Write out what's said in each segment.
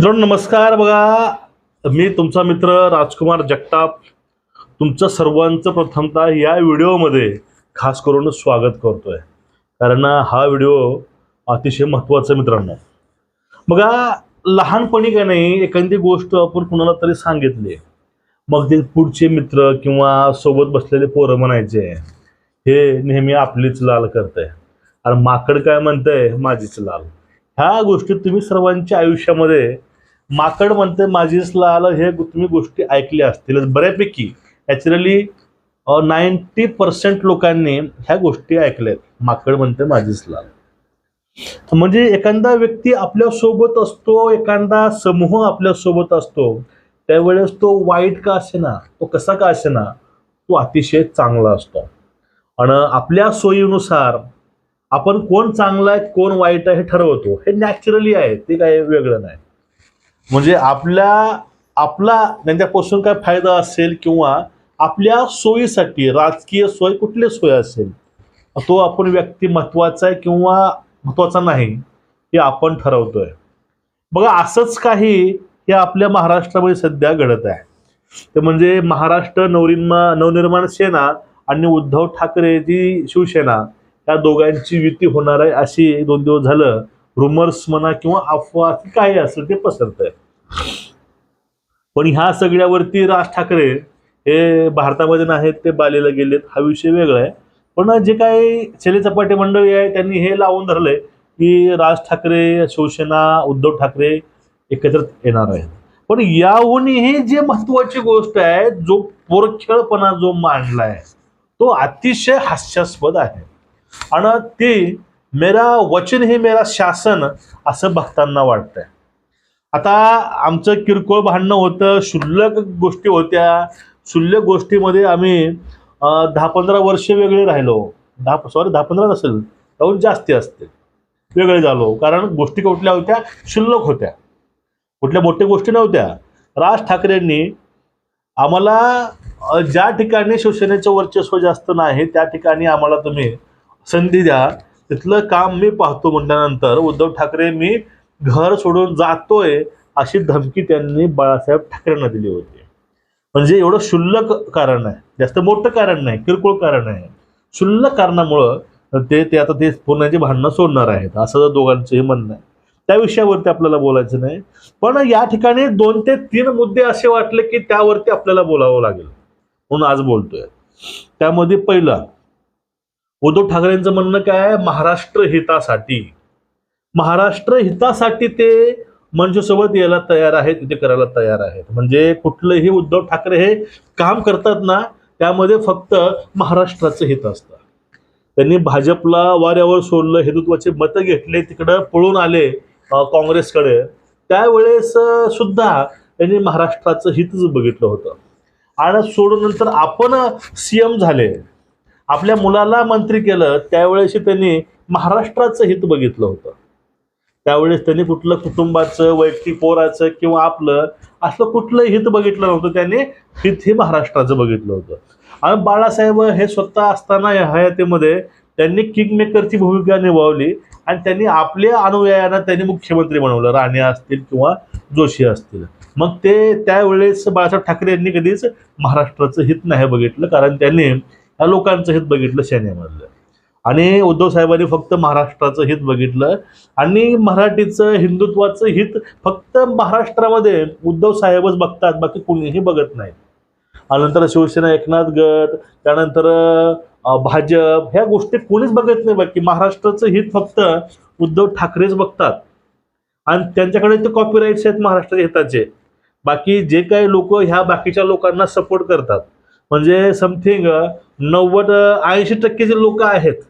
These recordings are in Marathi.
मित्रांनो नमस्कार बघा. मी तुमचा मित्र राजकुमार जगताप. तुमचं सर्वांचं प्रथमतः या व्हिडिओमध्ये खास करून स्वागत करतोय. कारण हा व्हिडिओ अतिशय महत्त्वाचा आहे मित्रांनो. बघा लहानपणी का नाही एखादी गोष्ट आपण कुणाला तरी सांगितली. मग ते पुढचे मित्र किंवा सोबत बसलेले पोरं म्हणायचे हे नेहमी आपलीच लाल करतंय. आणि माकड काय म्हणतंय? माझीच लाल. ह्या गोष्टी तुम्ही सर्वांच्या आयुष्यामध्ये माकड म्हणते माझीच लाल हे तुम्ही गोष्टी ऐकल्या असतील. बऱ्यापैकी नॅचरली नाईन्टी पर्सेंट लोकांनी ह्या गोष्टी ऐकल्यात. माकड म्हणते माझीच लाल म्हणजे एखादा व्यक्ती आपल्यासोबत असतो एखादा समूह आपल्यासोबत असतो त्यावेळेस तो वाईट का असेना तो कसा का असेना तो अतिशय चांगला असतो. आणि आपल्या सोयीनुसार आपण कोण चांगला आहे कोण वाईट आहे हे ठरवतो. हे नॅचरली आहे ते काय वेगळं नाही. म्हणजे आपल्या आपला त्यांच्यापासून काय फायदा असेल किंवा आपल्या सोयीसाठी राजकीय सोय कुठली सोय असेल? तो आपण व्यक्ती महत्त्वाचा आहे किंवा महत्त्वाचा नाही हे आपण ठरवतोय. बघा असंच काही हे आपल्या महाराष्ट्रामध्ये सध्या घडत आहे. ते म्हणजे महाराष्ट्र नवनिर्मा नवनिर्माण सेना आणि उद्धव ठाकरे जी शिवसेना या दोघांची युती होणार आहे अशी दोन दिवस झालं. रुमर्स म्हणा किंवा अफवा काय असेल ते पसरत आहे पण ह्या सगळ्यावरती राज ठाकरे हे भारतामध्ये नाहीत ते बालेला गेलेत. हा विषय वेगळा आहे. पण जे काही चले चपाटे मंडळी आहे त्यांनी हे लावून धरलंय की राज ठाकरे शिवसेना उद्धव ठाकरे एकत्र येणार आहेत. पण याहूनही जे महत्वाची गोष्ट आहे जो पोरखेळपणा जो मांडलाय तो अतिशय हास्यास्पद आहे. आणि ते मेरा वचन हे मेरा शासन असं भक्तांना वाटतंय. आता आमचं किरकोळ भांडणं होतं क्षुल्लक गोष्टी होत्या. शुल्लक गोष्टीमध्ये आम्ही दहा पंधरा वर्ष वेगळे राहिलो. दहा सॉरी दहा पंधरा नसेल त्याहून जास्ती असते वेगळे झालो कारण गोष्टी कुठल्या होत्या? क्षुल्लक होत्या. कुठल्या मोठ्या गोष्टी नव्हत्या. राज ठाकरेंनी आम्हाला ज्या ठिकाणी शिवसेनेचं वर्चस्व जास्त नाही त्या ठिकाणी आम्हाला तुम्ही संधी द्या. तिथलं काम मी पाहतो म्हटल्यानंतर उद्धव ठाकरे मी घर सोडून जातोय अशी धमकी त्यांनी बाळासाहेब ठाकरेंना दिली होती. म्हणजे एवढं क्षुल्लक कारण आहे. जास्त मोठं कारण नाही किरकोळ कारण आहे. क्षुल्लक कारणामुळं ते ते आता ते पुण्याची भांडणं सोडणार आहेत असं दोघांचं हे म्हणणं आहे. त्या विषयावरती आपल्याला बोलायचं नाही. पण या ठिकाणी दोन ते तीन मुद्दे असे वाटले की त्यावरती आपल्याला बोलावं लागेल. म्हणून आज बोलतोय. त्यामध्ये पहिला उद्धव ठाकरेंचं म्हणणं काय महाराष्ट्र हितासाठी. महाराष्ट्र हितासाठी ते मनसेसोबत यायला तयार आहेत तिथे करायला तयार आहेत. म्हणजे कुठलंही उद्धव ठाकरे हे काम करतात ना त्यामध्ये फक्त महाराष्ट्राचं हित असतं. त्यांनी भाजपला वाऱ्यावर सोडलं हिंदुत्वाचे मतं घेतले तिकडं पळून आले काँग्रेसकडे. त्यावेळेस सुद्धा त्यांनी महाराष्ट्राचं हितच बघितलं होतं. आणि सोडून नंतर आपण सीएम झाले. आपल्या मुलाला मंत्री केलं त्यावेळेशी त्यांनी महाराष्ट्राचं हित बघितलं होतं. त्यावेळेस त्यांनी कुठलं कुटुंबाचं वैयक्तिक पोराचं किंवा आपलं असलं कुठलं हित बघितलं नव्हतं. त्यांनी हित हे महाराष्ट्राचं बघितलं होतं. आणि बाळासाहेब हे स्वतः असताना या हयातीमध्ये त्यांनी किंग मेकरची भूमिका निभावली आणि त्यांनी आपल्या अनुयायांना त्यांनी मुख्यमंत्री बनवलं. राणे असतील किंवा जोशी असतील. मग ते त्यावेळेस बाळासाहेब ठाकरे यांनी कधीच महाराष्ट्राचं हित नाही बघितलं. कारण त्यांनी लोकांचं हित बघितलं सेनेमधलं. आणि उद्धव साहेबांनी फक्त महाराष्ट्राचं हित बघितलं. आणि मराठीचं हिंदुत्वाचं हित फक्त महाराष्ट्रामध्ये उद्धव साहेबच बघतात बाकी कुणीही बघत नाही. आणि नंतर शिवसेना एकनाथ गट त्यानंतर भाजप ह्या गोष्टी कोणीच बघत नाही बाकी महाराष्ट्राचं हित फक्त उद्धव ठाकरेच बघतात. आणि त्यांच्याकडे ते कॉपीराईट्स आहेत महाराष्ट्राच्या हिताचे. बाकी जे काही लोक ह्या बाकीच्या लोकांना सपोर्ट करतात. म्हणजे समथिंग नव्वद ऐंशी टक्के जे लोक आहेत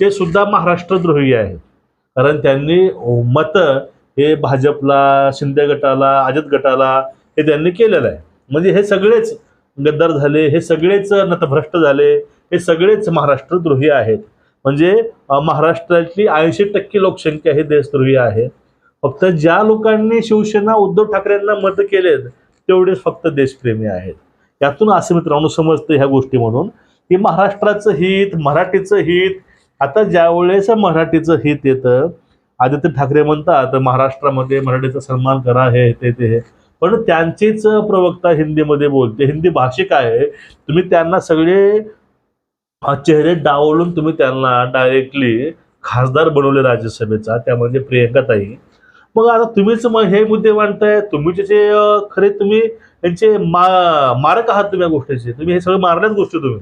ते सुद्धा महाराष्ट्रद्रोही आहेत. कारण त्यांनी मतं हे भाजपला शिंदे गटाला अजित गटाला हे त्यांनी केलेलं आहे. म्हणजे हे सगळेच गद्दार झाले हे सगळेच नतभ्रष्ट झाले हे सगळेच महाराष्ट्रद्रोही आहेत. म्हणजे महाराष्ट्राची महाराष्ट्रातली ऐंशी टक्के लोकसंख्या हे देशद्रोही आहे. फक्त ज्या लोकांनी शिवसेना उद्धव ठाकरेंना मतं केलेत तेवढेच फक्त देशप्रेमी आहेत. यातून असं मित्रांनो समजतं ह्या गोष्टी म्हणून. की महाराष्ट्राचं हित मराठीचं हित. आता ज्यावेळेस मराठीचं हित येतं आदित्य ठाकरे म्हणतात महाराष्ट्रामध्ये मराठीचा सन्मान करा हे ते ते हे. पण त्यांचेच प्रवक्ता हिंदीमध्ये बोलते. हिंदी भाषिक आहे. तुम्ही त्यांना सगळे चेहरे डावलून तुम्ही त्यांना डायरेक्टली खासदार बनवले राज्यसभेचा. त्यामध्ये प्रियंकाताई मग आता तुम्हीच मग हे मुद्दे मांडताय. तुम्ही जे खरे तुम्ही यांचे मा मारक आहात तुम्ही या गोष्टीचे. तुम्ही हे सगळं मारण्याच गोष्टी तुम्ही.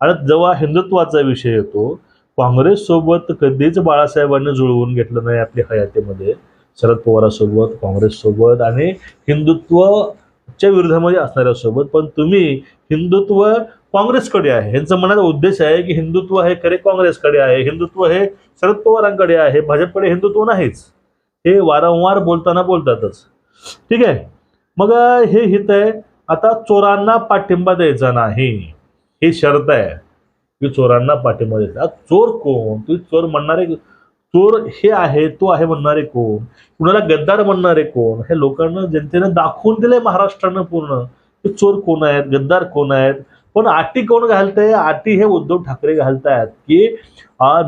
आणि जेव्हा हिंदुत्वाचा विषय येतो काँग्रेस सोबत कधीच बाळासाहेबांनी जुळवून घेतलं नाही आपल्या हयातीमध्ये. शरद पवारांसोबत काँग्रेससोबत आणि हिंदुत्वच्या विरोधामध्ये असणाऱ्यासोबत पण तुम्ही हिंदुत्व काँग्रेसकडे आहे. यांचा मनाचा उद्देश आहे की हिंदुत्व हे खरे काँग्रेसकडे आहे. हिंदुत्व हे शरद पवारांकडे आहे. भाजपकडे हिंदुत्व नाहीच. हे वारंवार बोलताना बोलतातच. ठीक आहे? मग हे हित आहे. आता चोरांना पाठिंबा द्यायचा नाही. हे शर्त आहे की चोरांना पाठिंबा देतात. चोर कोण? तुम्ही चोर म्हणणारे चोर हे आहे तो आहे म्हणणारे कोण? कुणाला गद्दार म्हणणारे कोण? हे लोकांना जनतेनं दाखवून दिलंय महाराष्ट्रानं पूर्ण की चोर कोण आहेत गद्दार कोण आहेत? पण अटी कोण घालतंय? अटी हे उद्धव ठाकरे घालतायत की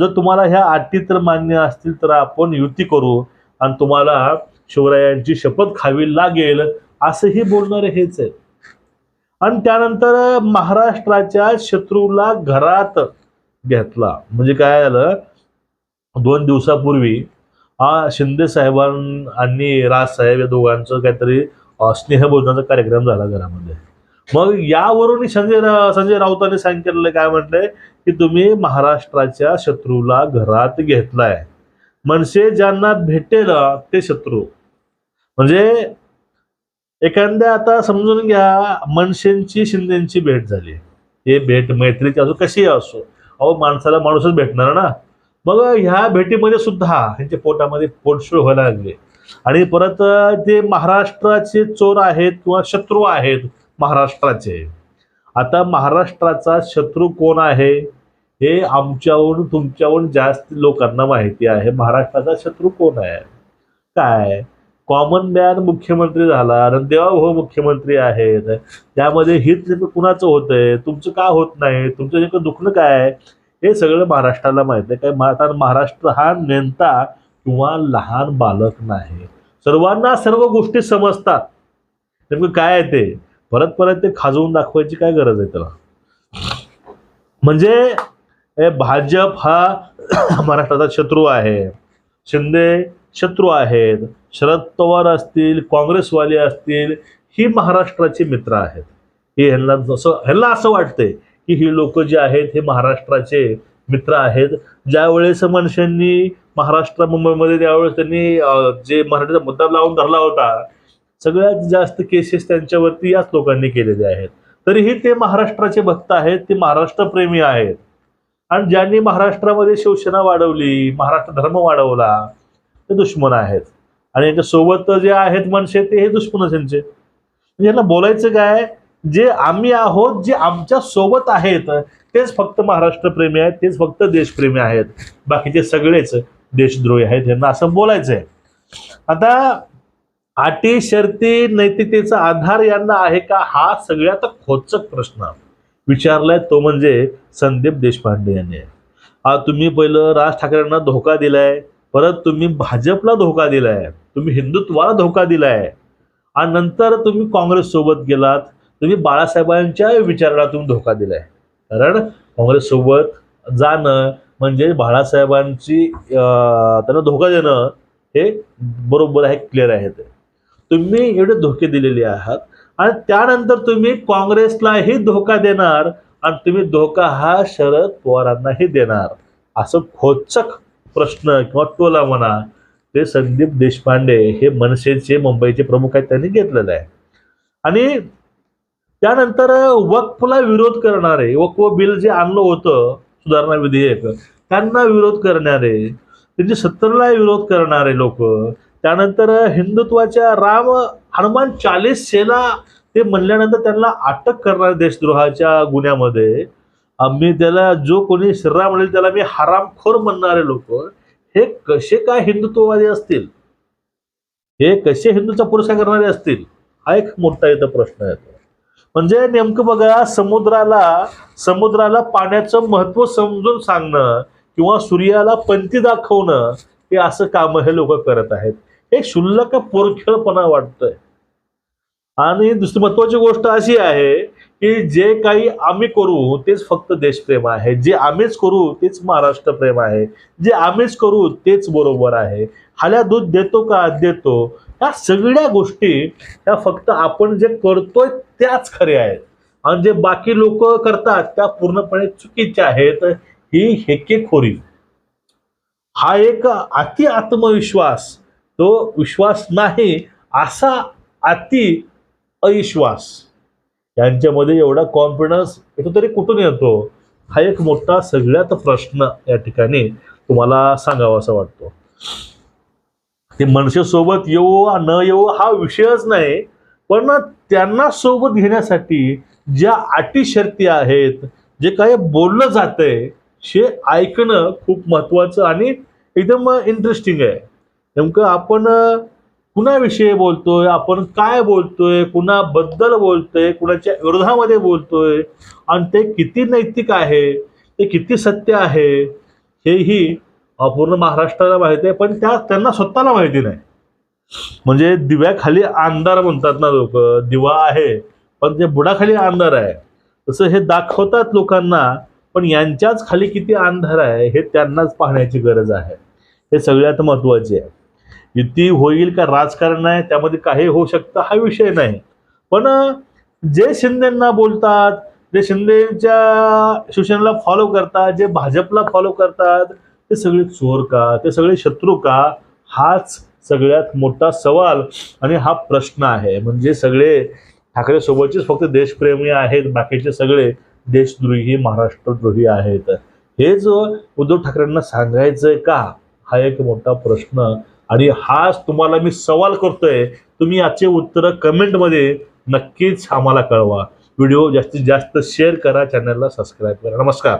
जर तुम्हाला ह्या अटी तर मान्य असतील तर आपण युती करू आणि तुम्हाला शिवरायांची शपथ खावी लागेल. असंही बोलणारे हेच आहे आणि त्यानंतर महाराष्ट्राच्या शत्रूला घरात घेतला. म्हणजे काय झालं? दोन दिवसापूर्वी हा शिंदे साहेबां आणि राजसाहेब या दोघांचं काहीतरी अं, स्नेहभोजनाचा कार्यक्रम झाला घरामध्ये. मग यावरून संजय संजय राऊतांनी सांगितलेलं काय म्हटलंय? की तुम्ही महाराष्ट्राच्या शत्रूला घरात घेतलाय. म्हणजे ज्यांना भेटेल ते शत्रू. म्हणजे एखाद्या आता समजून घ्या मनशेंची शिंदेची भेट झाली. हे भेट मैत्रीची असो कशी असो. अहो माणसाला माणूसच भेटणार ना. मग ह्या भेटीमध्ये सुद्धा ह्यांच्या पोटामध्ये पोटशूळ व्हायला लागले. आणि परत ते महाराष्ट्राचे चोर आहेत किंवा शत्रू आहेत महाराष्ट्राचे. आता महाराष्ट्राचा शत्रू कोण आहे? हे आमच्याहून तुमच्याहून जास्त लोकांना माहिती आहे. महाराष्ट्राचा शत्रू कोण आहे? काय? कॉमन मॅन मुख्यमंत्री झाला रणदेवा मुख्यमंत्री आहेत. त्यामध्ये हित नेमकं कुणाचं होतंय? तुमचं का होत नाही? तुमचं नेमकं दुखणं काय आहे? हे सगळं महाराष्ट्राला माहीत आहे. काय मा- आता महाराष्ट्र हा नेता किंवा लहान बालक नाही. सर्वांना सर्व गोष्टी समजतात. नेमकं काय आहे ते? परत परत ते खाजवून दाखवायची काय गरज आहे त्याला? म्हणजे भाजप हा महाराष्ट्राचा शत्रू आहे. शिंदे शत्रू आहेत. शरद पवार असतील काँग्रेसवाले असतील ही महाराष्ट्राचे मित्र आहेत. हे ह्यांना जसं ह्यांना असं वाटतंय की ही लोक जे आहेत हे महाराष्ट्राचे मित्र आहेत. ज्यावेळेस मनुष्यांनी महाराष्ट्र मुंबईमध्ये त्यावेळेस त्यांनी जे मराठीचा मुद्दा लावून धरला होता सगळ्यात जास्त केसेस त्यांच्यावरती याच लोकांनी केलेले आहेत. तरीही ते महाराष्ट्राचे भक्त आहेत ते महाराष्ट्रप्रेमी आहेत. आणि ज्यांनी महाराष्ट्रामध्ये शिवसेना वाढवली महाराष्ट्र धर्म वाढवला ते दुश्मन आहेत. आणि याच्यासोबत जे आहेत मनसे ते हे दुश्मनच यांचे. म्हणजे यांना बोलायचं काय? जे आम्ही आहोत जे आमच्यासोबत आहेत तेच फक्त महाराष्ट्रप्रेमी आहेत तेच फक्त देशप्रेमी आहेत. बाकीचे सगळेच देशद्रोही आहेत यांना असं बोलायचं आहे आता अटी शर्ती नैतिकतेचा आधार यांना आहे का? हा सगळ्यात खोचक प्रश्न विचारलाय तो म्हणजे संदीप देशपांडे यांनी. तुम्ही पहिलं राज ठाकरेंना धोका दिलाय. परत तुम्ही भाजपला धोका दिलाय तुम्ही हिंदुत्वाला धोका दिलाय आणि नंतर तुम्ही काँग्रेस सोबत गेलात तुम्ही बाळासाहेबांच्या विचाराला तुम्ही धोका दिलाय. कारण काँग्रेस सोबत जाणं म्हणजे बाळासाहेबांची अं, त्यांना धोका देणं हे बरोबर आहे क्लिअर आहे ते. तुम्ही एवढे धोके दिलेले आहात आणि त्यानंतर तुम्ही काँग्रेसलाही धोका देणार आणि तुम्ही धोका हा शरद पवारांनाही देणार. असं खोचक प्रश्न किंवा टोला म्हणा ते संदीप देशपांडे हे मनसेचे मुंबईचे प्रमुख आहेत त्यांनी घेतलेलं आहे. आणि त्यानंतर वक्फला विरोध करणारे वक्फ बिल जे आणलं होतं सुधारणा विधेयक त्यांना विरोध करणारे त्यांची सत्तरला विरोध करणारे लोक त्यानंतर हिंदुत्वाच्या राम हनुमान चालीसेला ते म्हणल्यानंतर त्यांना अटक करणार देशद्रोहाच्या गुन्ह्यामध्ये आम्ही त्याला जो कोणी श्रीराम म्हणेल त्याला मी हरामखोर म्हणणारे लोक हे कसे काय हिंदुत्ववादी असतील? हे कसे हिंदूचा पुरस्कार करणारे असतील? हा एक मोठा इथं प्रश्न येतो म्हणजे नेमकं बघा समुद्राला समुद्राला पाण्याचं महत्त्व समजून सांगणं किंवा सूर्याला पंथी दाखवणं हे असं काम हे लोक करत आहेत. हे क्षुल्लक पोरखेळपणा वाटतंय. आणि दुसरी महत्वाची गोष्ट अशी आहे की जे काही आम्ही करू तेच फक्त देशप्रेम आहे. जे आम्हीच करू तेच महाराष्ट्र प्रेम आहे. जे आम्हीच करू तेच बरोबर आहे. हाल्या दूध देतो का? देतो. या सगळ्या गोष्टी त्या फक्त आपण जे करतोय त्याच खऱ्या आहेत. आणि जे बाकी लोक करतात त्या पूर्णपणे चुकीच्या आहेत. ही हेकेखोरी. हा एक अति आत्मविश्वास. तो विश्वास नाही असा अति अविश्वास. यांच्यामध्ये एवढा कॉन्फिडन्स येतो तरी कुठून येतो? हा एक मोठा सगळ्यात प्रश्न या ठिकाणी तुम्हाला सांगावा असा वाटतो. ते मनुष्यासोबत येऊ न येऊ हा विषयच नाही पण त्यांना सोबत घेण्यासाठी ज्या अटी शर्ती आहेत जे काही बोललं जातंय हे ऐकणं खूप महत्वाचं आणि एकदम इंटरेस्टिंग आहे. नेमकं आपण कुणाविषयी बोलतोय आपण काय बोलतोय कुणाबद्दल बोलतोय कुणाच्या विरोधामध्ये बोलतोय आणि ते किती नैतिक आहे ते किती सत्य आहे हेही पूर्ण महाराष्ट्राला माहिती आहे पण त्या त्यांना स्वतःला माहिती नाही. म्हणजे दिव्याखाली अंधार म्हणतात ना लोक दिवा आहे पण ते बुडाखाली अंधार आहे. तसं हे दाखवतात लोकांना पण यांच्याच खाली किती अंधार आहे हे त्यांनाच पाहण्याची गरज आहे. हे सगळ्यात महत्त्वाचे आहे. युती होईल का राजकारण आहे त्यामध्ये काही होऊ शकतं हा विषय नाही. पण जे शिंदेना बोलतात जे शिंदेच्या शिवसेनेला फॉलो करतात जे भाजपला फॉलो करतात ते सगळे चोर का ते सगळे शत्रू का हाच सगळ्यात मोठा सवाल आणि हा प्रश्न आहे. म्हणजे सगळे ठाकरे सोबतचेच फक्त देशप्रेमी आहेत बाकीचे सगळे देशद्रोही महाराष्ट्रद्रोही आहेत. हे जो उद्धव ठाकरेंना सांगायचंय का? हा एक मोठा प्रश्न आणि हाच तुम्हाला मी सवाल करतोय. तुम्ही याचे उत्तर कमेंटमध्ये नक्कीच आम्हाला कळवा. व्हिडिओ जास्तीत जास्त शेअर करा चॅनलला सबस्क्राईब करा. नमस्कार.